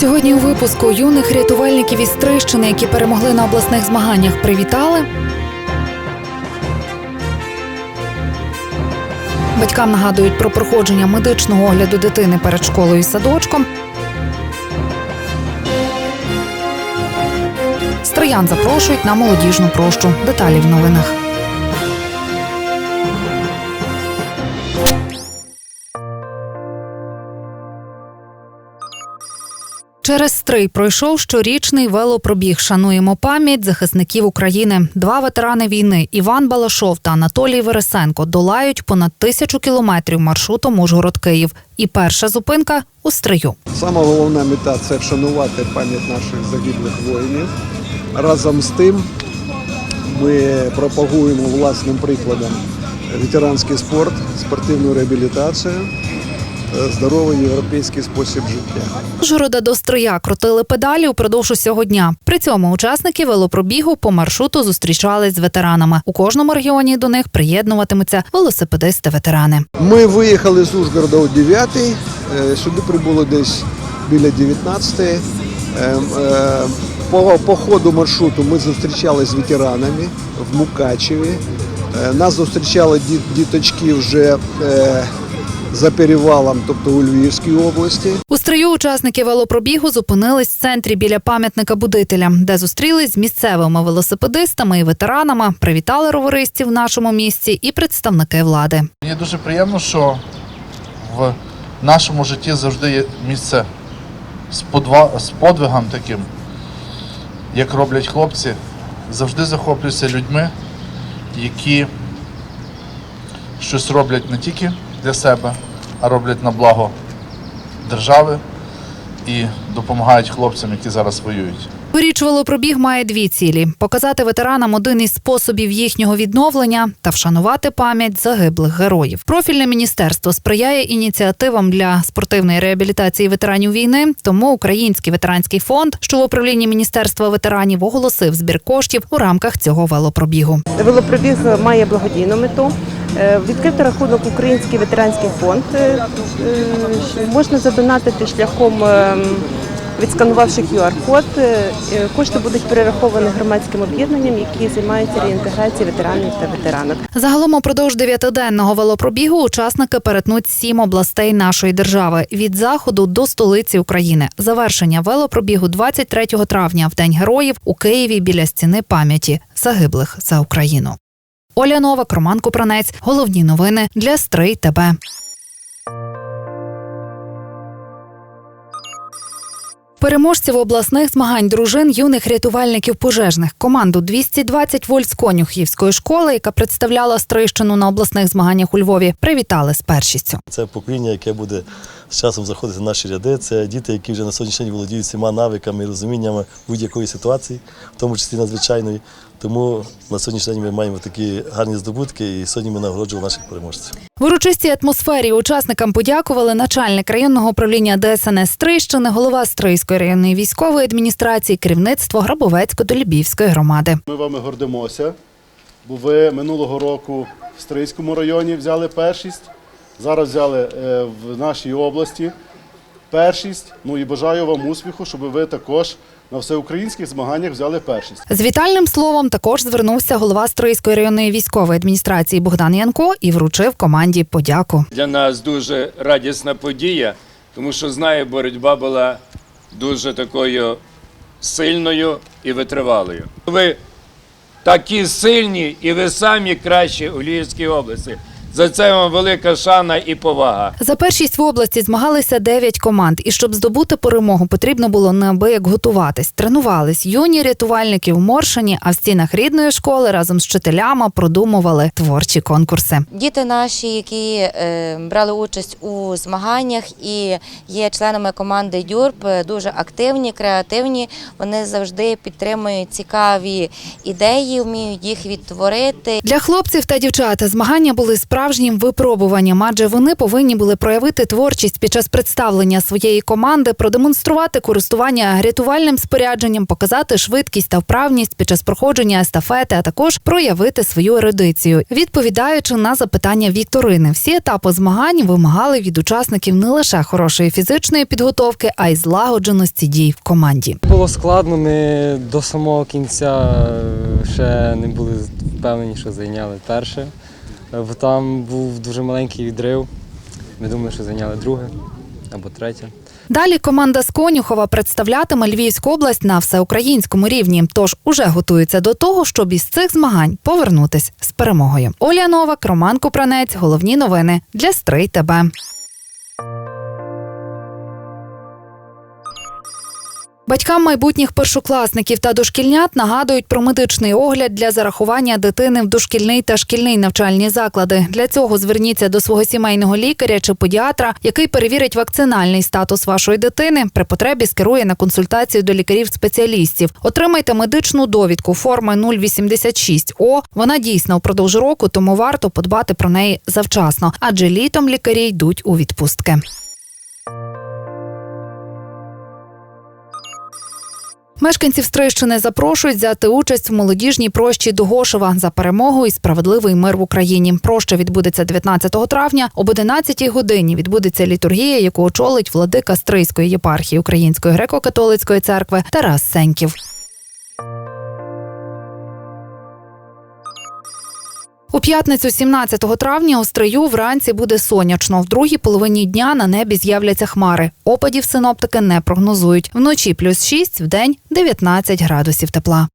Сьогодні у випуску юних рятувальників із Трищини, які перемогли на обласних змаганнях, привітали. Батькам нагадують про проходження медичного огляду дитини перед школою і садочком. Стриян запрошують на молодіжну прощу. Деталі в новинах. Через стрий пройшов щорічний велопробіг. Шануємо пам'ять захисників України. Два ветерани війни Іван Балашов та Анатолій Вересенко долають понад тисячу кілометрів маршрутом Ужгород-Київ. І перша зупинка у стрию. Сама головна мета це вшанувати пам'ять наших загиблих воїнів. Разом з тим ми пропагуємо власним прикладом ветеранський спорт, спортивну реабілітацію, здоровий європейський спосіб життя. З Ужгорода до стрия крутили педалі упродовж усього дня. При цьому учасники велопробігу по маршруту зустрічались з ветеранами. У кожному регіоні до них приєднуватимуться велосипедисти-ветерани. Ми виїхали з Ужгорода о 9 е, сюди прибуло десь біля 19 Е, е, По, по ходу маршруту ми зустрічалися з ветеранами в Мукачеві. Е, Нас зустрічали ді- діточки вже е, за перевалом, тобто у Львівській області. У стрию учасники велопробігу зупинились в центрі біля пам'ятника будителя, де зустрілись з місцевими велосипедистами і ветеранами, привітали роверистів в нашому місті і представники влади. Мені дуже приємно, що в нашому житті завжди є місце з, подва... з подвигом таким, як роблять хлопці. Завжди захоплююся людьми, які щось роблять не тільки для себе, а роблять на благо держави і допомагають хлопцям, які зараз воюють. Горіч велопробіг має дві цілі: показати ветеранам один із способів їхнього відновлення та вшанувати пам'ять загиблих героїв. Профільне міністерство сприяє ініціативам для спортивної реабілітації ветеранів війни. Тому Український ветеранський фонд, що в управлінні міністерства ветеранів, оголосив збір коштів у рамках цього велопробігу. Велопробіг має благодійну мету. Е, Відкрито рахунок Український ветеранський фонд. Е, е, Можна задонатити шляхом ем, відсканувавши QR-код. Кошти будуть перераховані громадським об'єднанням, які займаються реінтеграцією ветеранів та ветеранок. Загалом упродовж дев'ятиденного велопробігу учасники перетнуть сім областей нашої держави від заходу до столиці України. Завершення велопробігу 23 травня в День героїв у Києві біля стіни пам'яті загиблих за Україну. Оля Новак, Роман Купранець. Головні новини для Стрий ТБ. Переможців обласних змагань дружин юних рятувальників пожежних команду 220 вольт з конюхівської школи, яка представляла Стрийщину на обласних змаганнях у Львові, привітали з першістю. Це покоління, яке буде з часом заходити в наші ряди. Це діти, які вже на сьогоднішній день володіють всіма навиками і розуміннями будь-якої ситуації, в тому числі надзвичайної. Тому на сьогоднішній день ми маємо такі гарні здобутки, і сьогодні ми нагороджували наших переможців. В урочистій атмосфері учасникам подякували начальник районного управління ДСНС Стрийщини, голова Стрийської районної військової адміністрації, керівництво Грабовецько-Долібівської громади. Ми вами гордимося, бо ви минулого року в Стрийському районі взяли першість, зараз взяли е, в нашій області першість. Ну і бажаю вам успіху, щоб ви також на всеукраїнських змаганнях взяли першість. З вітальним словом також звернувся голова Стрийської районної військової адміністрації Богдан Янко і вручив команді подяку. Для нас дуже радісна подія, тому що знаю, боротьба була дуже такою сильною і витривалою. Ви такі сильні і ви самі кращі у Львівській області. За це вам велика шана і повага. За першість в області змагалися дев'ять команд, і щоб здобути перемогу, потрібно було неабияк готуватись. Тренувались юні рятувальники в Моршині, а в стінах рідної школи разом з вчителями продумували творчі конкурси. Діти наші, які е, брали участь у змаганнях і є членами команди ДЮРП, е, дуже активні, креативні. Вони завжди підтримують цікаві ідеї, вміють їх відтворити. Для хлопців та дівчат змагання були справді справжнім випробуванням, адже вони повинні були проявити творчість під час представлення своєї команди, продемонструвати користування рятувальним спорядженням, показати швидкість та вправність під час проходження естафети, а також проявити свою ерудицію. Відповідаючи на запитання Вікторини, всі етапи змагань вимагали від учасників не лише хорошої фізичної підготовки, а й злагодженості дій в команді. Було складно, ми до самого кінця ще не були впевнені, що зайняли перше. Е, там був дуже маленький відрив. Ми думали, що зайняли друге або третє. Далі команда з Конюхова представлятиме Львівську область на всеукраїнському рівні. Тож уже готується до того, щоб із цих змагань повернутись з перемогою. Оля Новак, Роман Купранець. Головні новини для Стрий ТБ. Батькам майбутніх першокласників та дошкільнят нагадують про медичний огляд для зарахування дитини в дошкільний та шкільний навчальні заклади. Для цього зверніться до свого сімейного лікаря чи педіатра, який перевірить вакцинальний статус вашої дитини. При потребі скерує на консультацію до лікарів-спеціалістів. Отримайте медичну довідку форми 086 О. Вона дійсна впродовж року, тому варто подбати про неї завчасно, адже літом лікарі йдуть у відпустки. Мешканців Стрищини запрошують взяти участь в молодіжній прощі Дугошева за перемогу і справедливий мир в Україні. Проща відбудеться 19 травня. Об 11 годині відбудеться літургія, яку очолить владика Стрийської єпархії Української греко-католицької церкви Тарас Сеньків. У п'ятницю, 17 травня, у Стрию вранці буде сонячно. В другій половині дня на небі з'являться хмари. Опадів синоптики не прогнозують. Вночі плюс 6, вдень 19 градусів тепла.